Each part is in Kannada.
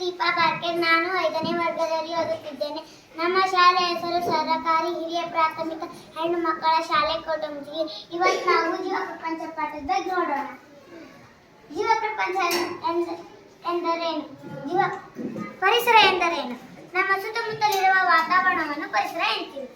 ದೀಪಾ ಬಾರ್ಕೆರ್ ನಾನು ಐದನೇ ವರ್ಗದಲ್ಲಿ ಓದುತ್ತಿದ್ದೇನೆ. ನಮ್ಮ ಶಾಲೆ ಹೆಸರು ಸರಕಾರಿ ಹಿರಿಯ ಪ್ರಾಥಮಿಕ ಹೆಣ್ಣು ಮಕ್ಕಳ ಶಾಲೆ ಕೊಟುಂಬಿಗೆ ಇವತ್ತು ನಾವು ಜೀವ ಪ್ರಪಂಚ ಪಾಠದ ಬಗ್ಗೆ ನೋಡೋಣ. ಜೀವ ಪ್ರಪಂಚ ಎಂದರೇನು? ಜೀವ ಪರಿಸರ ಎಂದರೇನು? ನಮ್ಮ ಸುತ್ತಮುತ್ತಲಿರುವ ವಾತಾವರಣವನ್ನು ಪರಿಸರ ಎನ್ತೀವಿ.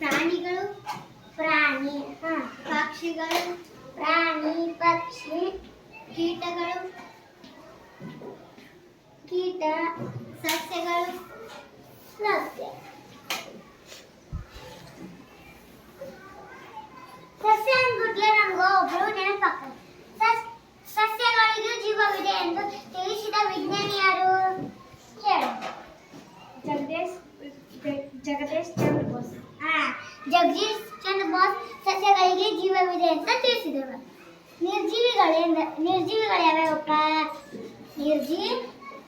ಪ್ರಾಣಿಗಳು ಪ್ರಾಣಿ ಹ ಪಕ್ಷಿಗಳು ಪ್ರಾಣಿ ಪಕ್ಷಿ ಕೀಟಗಳು ಕೀಟ ಸಸ್ಯಗಳು ಸಸ್ಯ ಸಸ್ಯ ಅಂದ್ಬಿಟ್ಲೆ ನಮ್ಗೆ ಒಬ್ರು ನೆನಪಾಗ್ತದೆ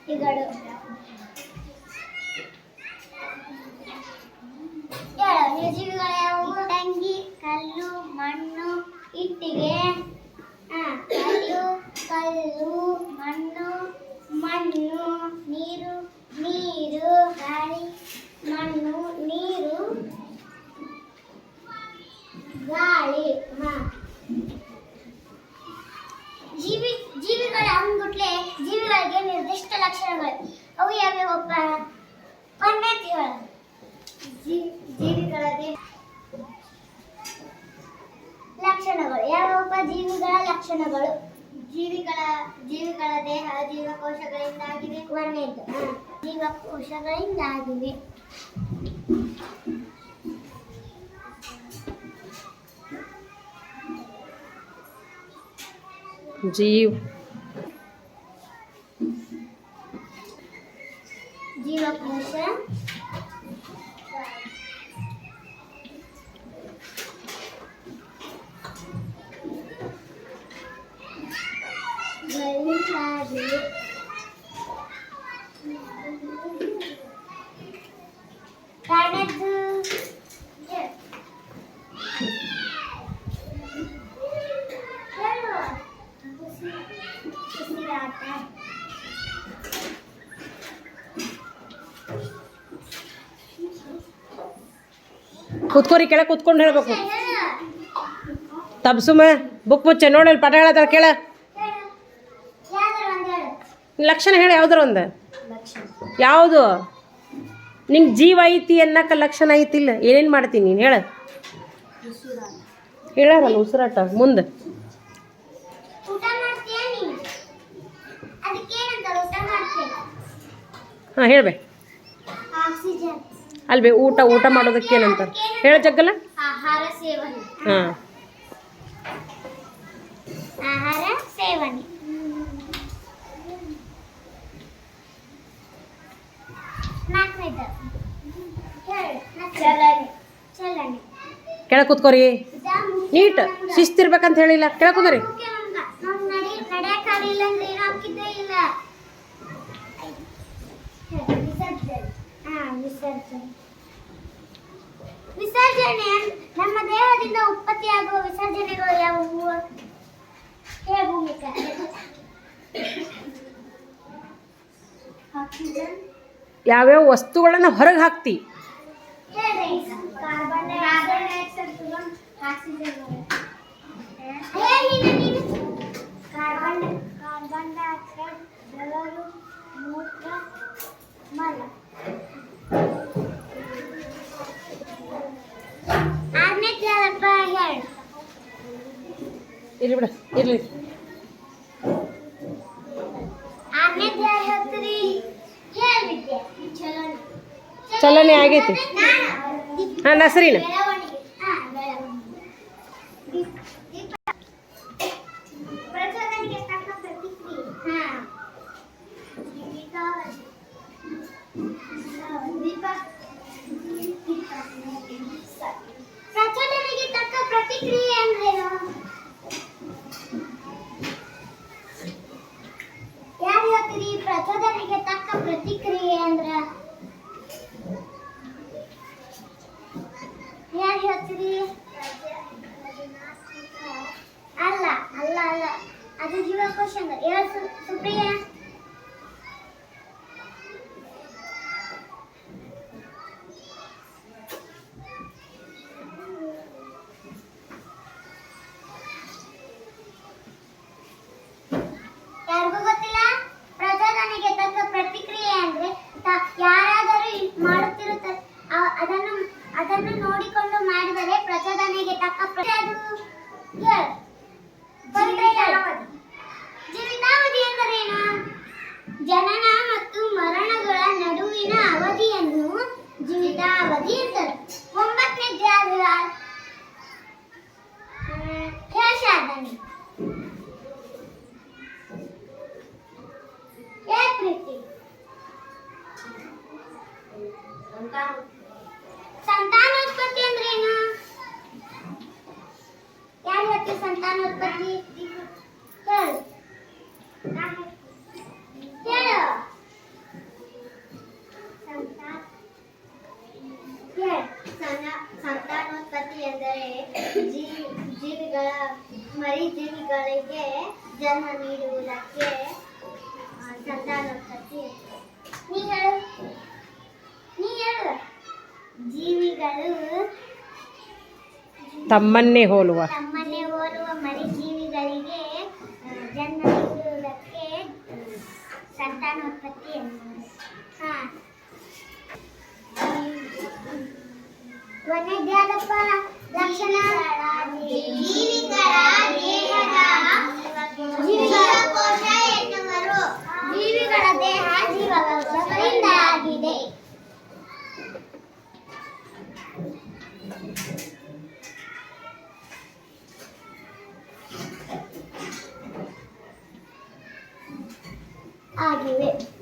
ನಿರ್ಜೀವಿಗಳು ಹೇಳು ನಿರ್ಜೀವಿಗಳು ತಂಗಿ ಕಲ್ಲು ಮಣ್ಣು ಇಟ್ಟಿಗೆ. ಕಲ್ಲು ಕಲ್ಲು ಮಣ್ಣು ಮಣ್ಣು ನೀರು ನೀರು ಗಾಳಿ ಮಣ್ಣು ನೀರು. ಲಕ್ಷಣಗಳು ಜೀವಿಗಳ ಜೀವಿಗಳ ದೇಹ ಜೀವಕೋಶಗಳಿಂದಾಗಿದೆ ಒಂದನೇದು ಹಾ, ಜೀವಕೋಶಗಳಿಂದಾಗಿವೆ ಜೀವ್ ಜೀವಕೋಶ ಕೂತ್ಕೋರಿ, ಕೆಳಗೆ ಕೂತ್ಕೊಂಡು ಹೇಳ್ಬೇಕು. ತಬ್ಸುಮ ಬುಕ್ ಮುಚ್ಚೆ ನೋಡಲ್ಲಿ ಪಾಠ ಹೇಳತ್ತಾರ ಕೇಳ. ಲಕ್ಷಣ ಹೇಳಿ, ಯಾವ್ದಾರ ಒಂದು? ಯಾವುದು? ನಿಂಗೆ ಜೀವ ಐತಿ ಅನ್ನಕ್ಕ ಲಕ್ಷಣ ಐತಿಲ್ಲ ಏನೇನು ಮಾಡ್ತೀನಿ ನೀನು? ಹೇಳ. ಹೇಳಾರಲ್ಲ ಉಸಿರಾಟ, ಮುಂದೆ. ಹಾಂ, ಹೇಳ್ಬೇ. ಆಕ್ಸಿಜನ್ ಅಲ್ಬೇ ಊಟ ಊಟ ಮಾಡೋದಕ್ಕೆ ಏನಂತಾರೆ? ಹೇಳ ಜಗ್ಗಲ್ಲ ಆಹಾರ ಸೇವನೆ. ಹಾಂ. ಆಹಾರ ಸೇವನೆ. ನಾಲ್ಕನೇದು. ಹೇಳು ಚಲನೆ. ಚಲನೆ. ಕೆಳಗೆ ಕೂತ್ಕೋರಿ. ನೀಟ್. ಶಿಸ್ತಿರ್ಬೇಕಂತ ಹೇಳಿಲ್ಲ. ಕೆಳಗೆ ಕೂತ್ಕೋರಿ. ಮುಖ್ಯ ಹಾ ವಿಸರ್ಜನೆ ವಿಸರ್ಜನೆ ಅನ್- ನಮ್ಮ ದೇಹದಿಂದ ಉತ್ಪತ್ತಿಯಾಗುವ ವಿಸರ್ಜನೆಗಳು ಯಾವುವು ಹೇ ಭೂಮಿಕಾ ಆಕ್ಸಿಜನ್ ಯಾವ್ಯಾವ ವಸ್ತುಗಳನ್ನ ಹೊರಗೆ ಹಾಕ್ತಿ ಹೇಳ್ರಿ ಕಾರ್ಬನ್ ಕಾರ್ಬನ್ ಡೈಆಕ್ಸೈಡ್ ತಗೊಂಡು ಆಕ್ಸಿಜನ್ ಚಲನೆ ಆಗೈತಿ ಹಾಂ ನಸರಿನ ಬೆಳವಣಿಗೆ ಹಾ ಬೆಳವಣಿಗೆ ದೀಪ- ದೀಪ ಪ್ರಚೋದನೆಗೆ ತಕ್ಕ ಪ್ರತಿಕ್ರಿಯೆ तुझी वा क्वेश्चन कर सुप्रिया ಅವಧಿ ಇರ್ತದೆ ಒಂಬತ್ತನೇ ಕ್ಲಾಸ್ ಕ್ಯಾಶ್ ಆದನು ಸಂತಾನೋತ್ಪತ್ತಿ ಅಂದ್ರೆ ಏನು? ಯಾರು ಸಂತಾನೋತ್ಪತ್ತಿ? ತಮ್ಮನ್ನೇ ಹೋಲುವ ತಮ್ಮನ್ನೇ ಹೋಲುವ ಮರಿಜೀವಿಗಳಿಗೆ ಜನ್ಮ ನೀಡುವುದಕ್ಕೆ ಸಂತಾನೋತ್ಪತ್ತಿ ವನ್ಯಜಾಲಪ ಲಕ್ಷಣ ಜೀವಿತ I argue it.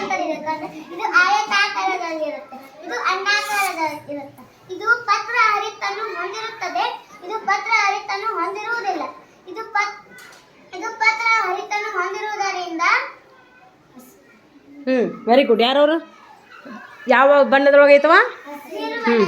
ಅಂತಂದ್ರೆ ಇದು ಆಯತಾಕಾರದಲ್ಲಿರುತ್ತೆ. ಇದು ಅಂಡಾಕಾರದಲ್ಲಿರುತ್ತೆ ಇದು ಪತ್ರ ಹರಿತನ್ನು ಹೊಂದಿರುತ್ತದೆ. ಇದು ಪತ್ರ ಹರಿತನ್ನು ಹೊಂದಿರುವುದಿಲ್ಲ. ಇದು ಪತ್ ಇದು ಪತ್ರ ಹರಿತನ್ನು ಹೊಂದಿರುವುದರಿಂದ ಹ್ಮ್ ವೆರಿ ಗುಡ್ ಯಾರವರು? ಯಾವ ಬಣ್ಣದೊಳಗೆ ಐತವ? ಹ್ಮ್